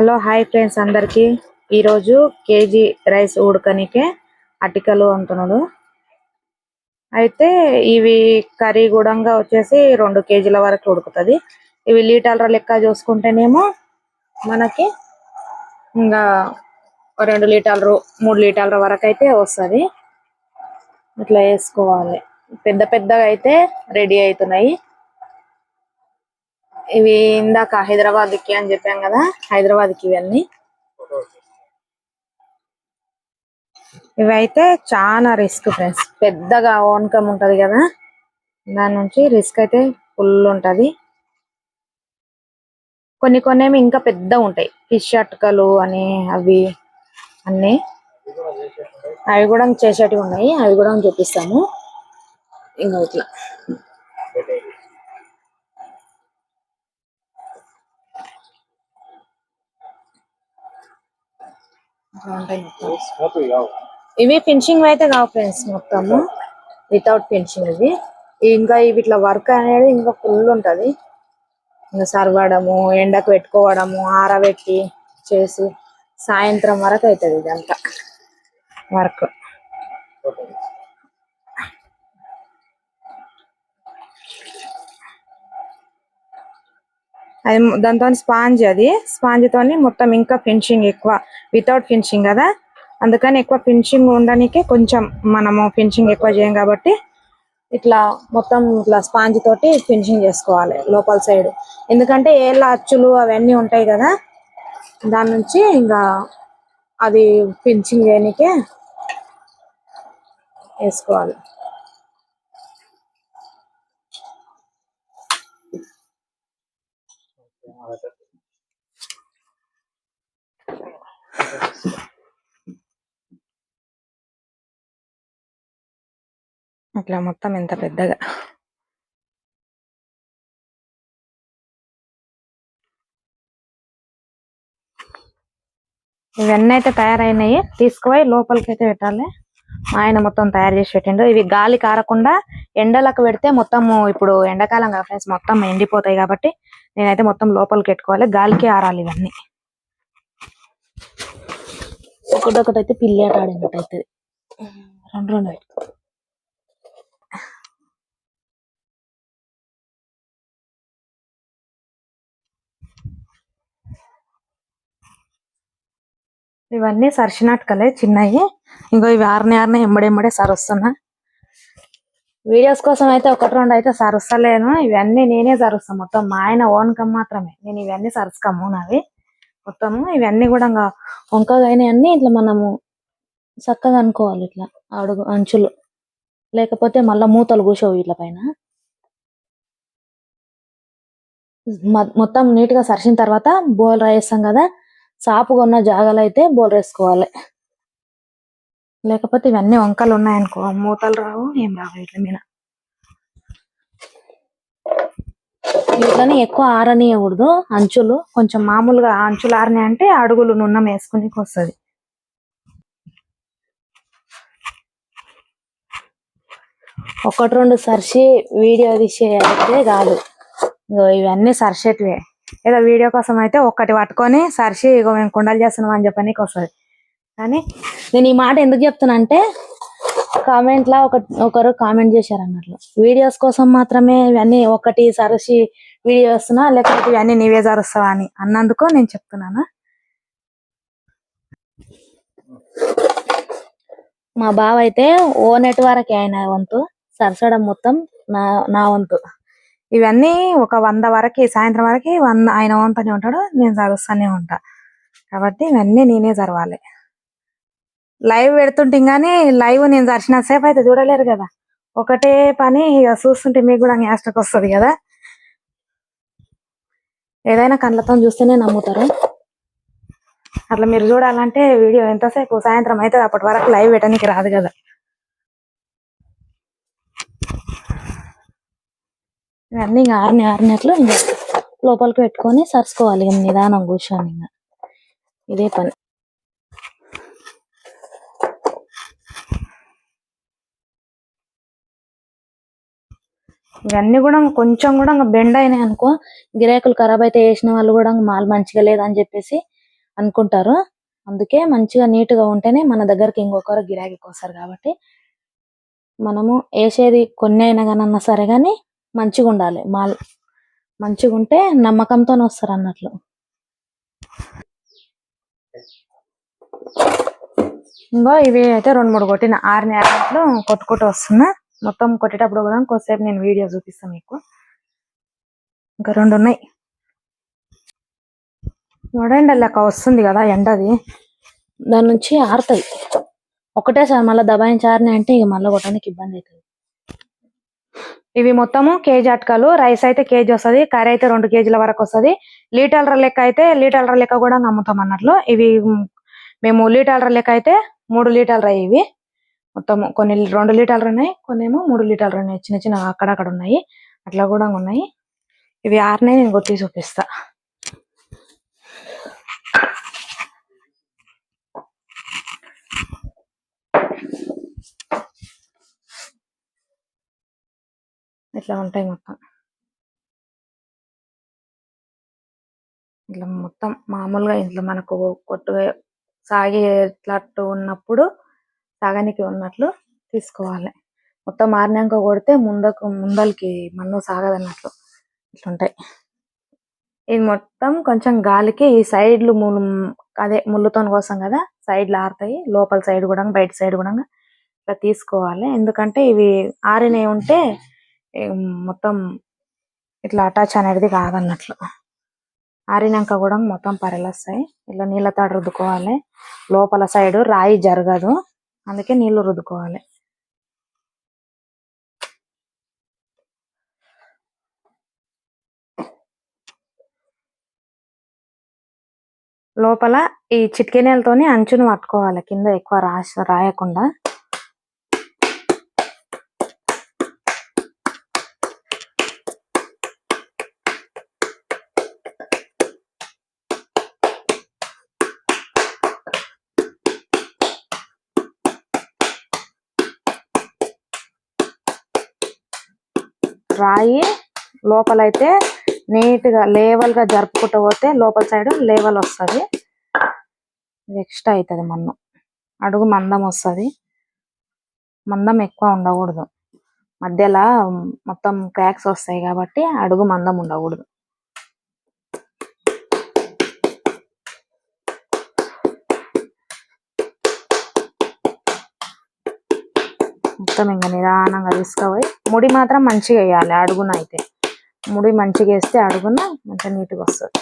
Hello hi friends అందరికి. ఈరోజు KG rice ఉడకనికే అటికలు అంటున్నాడు. అయితే ఇవి కర్రీ గుడంగా వచ్చేసి రెండు కేజీల వరకు ఉడుకుతుంది. ఇవి లీటర్ల లెక్క చూసుకుంటేనేమో మనకి ఇంకా రెండు లీటర్లు మూడు లీటర్ల వరకు అయితే వస్తుంది. ఇట్లా వేసుకోవాలి. పెద్ద పెద్దగా అయితే రెడీ అవుతున్నాయి. ఇవి ఇందాక హైదరాబాద్కి అని చెప్పాం కదా హైదరాబాద్కి ఇవన్నీ. ఇవి అయితే చాలా రిస్క్ ఫ్రెండ్స్. పెద్దగా ఓన్కమ్ ఉంటది కదా దాని నుంచి రిస్క్ అయితే ఫుల్ ఉంటది. కొన్ని కొన్ని ఏమో ఇంకా పెద్ద ఉంటాయి. ఫిష్ అటుకలు అని అవి అన్ని. అవి కూడా చేసేటివి ఉన్నాయి. అవి కూడా చూపిస్తాము. ఇంకా ఇట్లా. ఇట్లా ఉంటాయి మొత్తం. ఇవి ఫినిషింగ్ అయితే కావు ఫ్రెండ్స్ మొత్తము వితౌట్ ఫినిషింగ్ ఇవి. ఇంకా ఇవి ఇట్లా వర్క్ అనేది ఇంకా ఫుల్ ఉంటది. ఇంకా సర్వడము ఎండకు పెట్టుకోవడము ఆరబెట్టి చేసి సాయంత్రం వరకు అవుతుంది ఇదంతా. వర్క్ అది దాంతో స్పాంజ్ అది. స్పాంజ్తో తోని మొత్తం ఇంకా ఫినిషింగ్ ఎక్కువ. వితౌట్ ఫినిషింగ్ కదా. అందుకని ఎక్కువ ఫినిషింగ్ ఉండడానికి కొంచెం మనము ఫినిషింగ్ ఎక్కువ చేయం కాబట్టి ఇట్లా మొత్తం ఇట్లా స్పాంజ్ తోటి ఫినిషింగ్ చేసుకోవాలి లోపల సైడ్ ఎందుకంటే ఏళ్ళ అచ్చులు అవన్నీ ఉంటాయి కదా. దాని నుంచి ఇంకా అది ఫినిషింగ్ చేయనికే వేసుకోవాలి. అట్లా మొత్తం ఎంత పెద్దగా. ఇవన్నీ అయితే తయారైనాయి. తీసుకుపోయి లోపలికి అయితే పెట్టాలి. ఆయన మొత్తం తయారు చేసి పెట్టిండు ఇవి గాలి కారకుండా ఎండలకు పెడితే మొత్తం ఇప్పుడు ఎండాకాలం కదా ఫ్రెండ్స్ మొత్తం ఎండిపోతాయి కాబట్టి నేనైతే మొత్తం లోపలికి పెట్టుకోవాలి. గాలికి ఆరాలి ఇవన్నీ. ఒకటొకటి అయితే పిల్లి ఆడినట్టు అవుతుంది రెండు రెండు. ఇవన్నీ సరిచినట్టుకలే చిన్నవి ఇంకో ఇవి ఆరనే ఆరనే ఎంబడెంబడే సరుస్తున్నా. వీడియోస్ కోసం అయితే ఒకటి రెండు అయితే సరుస్తలేను. ఇవన్నీ నేనే సరుస్తాను మొత్తం. మా ఆయన ఓన్ మాత్రమే. నేను ఇవన్నీ సరుసుకోము నావి. మొత్తము ఇవన్నీ కూడా ఇంకా వంకగా అన్ని ఇట్లా మనము చక్కగా అనుకోవాలి ఇట్లా అడుగు అంచులు. లేకపోతే మళ్ళా మూతలు కూర్చోవు ఇట్ల పైన. మొత్తం నీట్గా సరిచిన తర్వాత బోల్ రాయేస్తాం కదా. సాపుగా ఉన్న జాగాలు అయితే బోల్ వేసుకోవాలి లేకపోతే ఇవన్నీ వంకలు ఉన్నాయనుకో మూతలు రావు ఏం రావు వీటి మీద. ఇట్లని ఎక్కువ ఆరనీయకూడదు అంచులు. కొంచెం మామూలుగా అంచులు ఆరని అంటే అడుగులు నున్నం వేసుకుని వస్తుంది ఒకటి రెండు సరిసి వీడియో తీసేస్తే కాదు ఇవన్నీ సరిసేటివే ఏదో వీడియో కోసం అయితే ఒక్కటి పట్టుకొని సరిసి ఇగో మేము కుండలు చేస్తున్నాం అని చెప్పనీకి వస్తుంది. కానీ నేను ఈ మాట ఎందుకు చెప్తున్నా అంటే కామెంట్ లా ఒక ఒకరు కామెంట్ చేశారు అన్నట్లు. వీడియోస్ కోసం మాత్రమే ఇవన్నీ ఒకటి సరసి వీడియో వస్తున్నా లేకపోతే ఇవన్నీ నీవే జరుస్తావా అని అన్నందుకు నేను చెప్తున్నాను? మా బావ అయితే ఓ నెట్ వరకే ఆయన వంతు సరసడం మొత్తం నా నా వంతు. ఇవన్నీ ఒక వంద వరకు సాయంత్రం వరకు వంద ఆయన వంతనే ఉంటాడు నేను జరుస్తూనే ఉంటా. కాబట్టి ఇవన్నీ నేనే జరవాలి. లైవ్ పెడుతుంటే కానీ లైవ్ నేను దర్శన సేపు అయితే చూడలేరు కదా. ఒకటే పని ఇక చూస్తుంటే మీకు కూడా యాస్టక్ వస్తుంది కదా. ఏదైనా కళ్ళతో చూస్తేనే నమ్ముతారు. అట్లా మీరు చూడాలంటే వీడియో ఎంతసేపు సాయంత్రం అయితే అప్పటి వరకు లైవ్ పెట్టడానికి రాదు కదా. ఇవన్నీ ఇంకా ఆరిని ఆరినట్లు ఇంకా లోపలికి పెట్టుకొని సరుచుకోవాలి నిదానం కూర్చొని ఇంకా ఇదే పని. ఇవన్నీ కూడా కొంచెం కూడా బెండ్ అయినాయి అనుకో గిరాకులు ఖరాబ్ అయితే వేసిన వాళ్ళు కూడా మాల్ మంచిగా లేదని చెప్పేసి అనుకుంటారు. అందుకే మంచిగా నీట్గా ఉంటేనే మన దగ్గరికి ఇంకొకరు గిరాకీకి వస్తారు కాబట్టి మనము వేసేది కొన్ని అయినా కానీ సరే కానీ మంచిగా ఉండాలి మాల్ మంచిగా ఉంటే నమ్మకంతో వస్తారు అన్నట్లు. ఇంకో ఇవి అయితే రెండు మూడు కొట్టిన. ఆరు ఆరినట్లు కొట్టుకుంటూ వస్తున్నా. మొత్తం కొట్టేటప్పుడు కూడా కొద్దిసేపు నేను వీడియో చూపిస్తాను మీకు. ఇంకా రెండు ఉన్నాయి. చూడండి లెక్క వస్తుంది కదా ఎండది. దాని నుంచి ఆరుతాయి. ఒకటేసారి మళ్ళీ దబాయించి ఆరినాయి అంటే ఇక మళ్ళీ కొట్టడానికి ఇబ్బంది అవుతుంది. ఇవి మొత్తము కేజీ అట్కాలు. రైస్ అయితే కేజీ వస్తది. కర్రీ అయితే రెండు కేజీల వరకు వస్తది. లీటర్ల లెక్క అయితే లీటర్ల లెక్క కూడా అమ్ముతాం అన్నట్లు. ఇవి మేము లీటర్ల లెక్క అయితే మూడు లీటర్లు అయ్యి ఇవి. మొత్తం కొన్ని రెండు లీటర్లు ఉన్నాయి కొన్ని ఏమో మూడు లీటర్లు ఉన్నాయి. చిన్న చిన్న అక్కడక్కడ ఉన్నాయి. అట్లా కూడా ఉన్నాయి. ఇవి ఆరునే నేను కొట్టి చూపిస్తా. ఇట్లా ఉంటాయి మొత్తం. ఇట్లా మొత్తం మామూలుగా ఇంట్లో మనకు కొట్టుగా సాగేట్లట్టు ఉన్నప్పుడు సాగానికి ఉన్నట్లు తీసుకోవాలి. మొత్తం మారినాక కొడితే ముందకు ముందలకి మన్ను సాగదన్నట్లు ఇట్లుంటాయి. ఇది మొత్తం కొంచెం గాలికి ఈ సైడ్లు ముళ్ళు అదే ముళ్ళుతో కోసం కదా సైడ్లు ఆరుతాయి. లోపల సైడ్ కూడా బయట సైడ్ కూడా ఇట్లా తీసుకోవాలి. ఎందుకంటే ఇవి ఆరినవి ఉంటే మొత్తం ఇట్లా అటాచ్ అనేది కాదన్నట్లు. ఆరినాక కూడా మొత్తం పరలొస్తాయి ఇట్లా నీళ్ళతో రుద్దుకోవాలి. లోపల సైడ్ రాయి జరగదు. అందుకే నీళ్ళు రుద్దుకోవాలి. లోపల ఈ చిటికెనీలతోని అంచును పట్టుకోవాలి. కింద ఎక్కువ రాసి రాయకుండా. రాయి లోపలైతే నీట్గా లేవల్గా జరుపుకుంటూ పోతే లోపల సైడ్ లేవల్ వస్తది. ఎక్స్ట్రా అవుతుంది మన్ను. అడుగు మందం వస్తది. మందం ఎక్కువ ఉండకూడదు. మధ్యలో మొత్తం క్రాక్స్ వస్తాయి కాబట్టి అడుగు మందం ఉండకూడదు. మొత్తం ఇంకా నిదానంగా తీసుకుపోయి ముడి మాత్రం మంచిగా వేయాలి అడుగున అయితే. ముడి మంచిగా వేస్తే అడుగున మంచిగా నీట్గా వస్తుంది.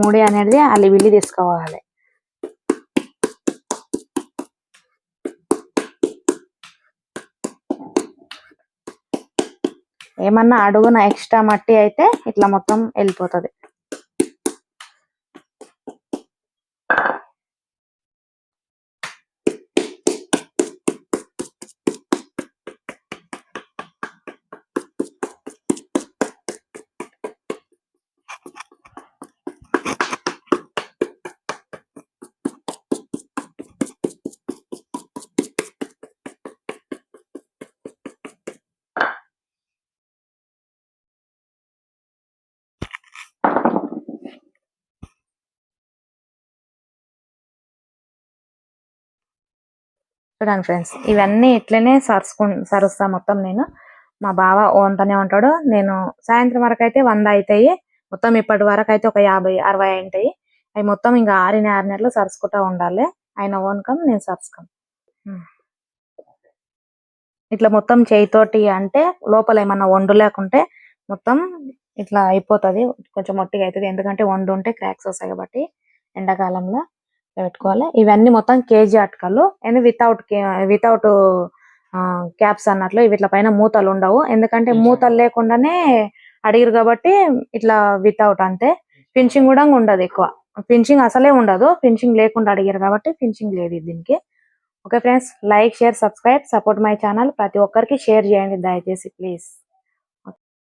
మూడి అనేది అల్లి విల్లి తీసుకోవాలి. ఏమన్నా అడుగున ఎక్స్ట్రా మట్టి అయితే ఇట్లా మొత్తం వెళ్ళిపోతుంది. చూడండి ఫ్రెండ్స్ ఇవన్నీ ఇట్లనే సరుచుకు సరుస్తా మొత్తం నేను. మా బావ ఓన్తోనే ఉంటాడు. నేను సాయంత్రం వరకు అయితే వంద అవుతాయి మొత్తం ఇప్పటి వరకు అయితే ఒక యాభై అరవై ఉంటాయి అవి మొత్తం ఇంకా ఆరిన ఆరినట్లు సరుచుకుంటా ఉండాలి. ఆయన ఓన్కం నేను సరుచుకం ఇట్లా మొత్తం చేయితోటి అంటే లోపల ఏమన్నా వండు లేకుంటే మొత్తం ఇట్లా అయిపోతుంది. కొంచెం మొట్టిగా అవుతుంది ఎందుకంటే వండు ఉంటే క్రాక్స్ వస్తాయి కాబట్టి ఎండాకాలంలో. పెట్టుకోవాలి. ఇవన్నీ మొత్తం కేజీ అటకలు. అండ్ వితౌట్ వితౌట్ క్యాప్స్ అన్నట్లు వీటి పైన మూతలు ఉండవు. ఎందుకంటే మూతలు లేకుండానే అడిగిరు కాబట్టి ఇట్లా వితౌట్ అంతే. ఫినిషింగ్ కూడా ఉండదు ఎక్కువ. ఫినిషింగ్ అసలే ఉండదు. ఫినిషింగ్ లేకుండా అడిగారు కాబట్టి ఫినిషింగ్ లేదు దీనికి. Okay friends like share subscribe support my channel ప్రతి ఒక్కరికి షేర్ చేయండి దయచేసి ప్లీజ్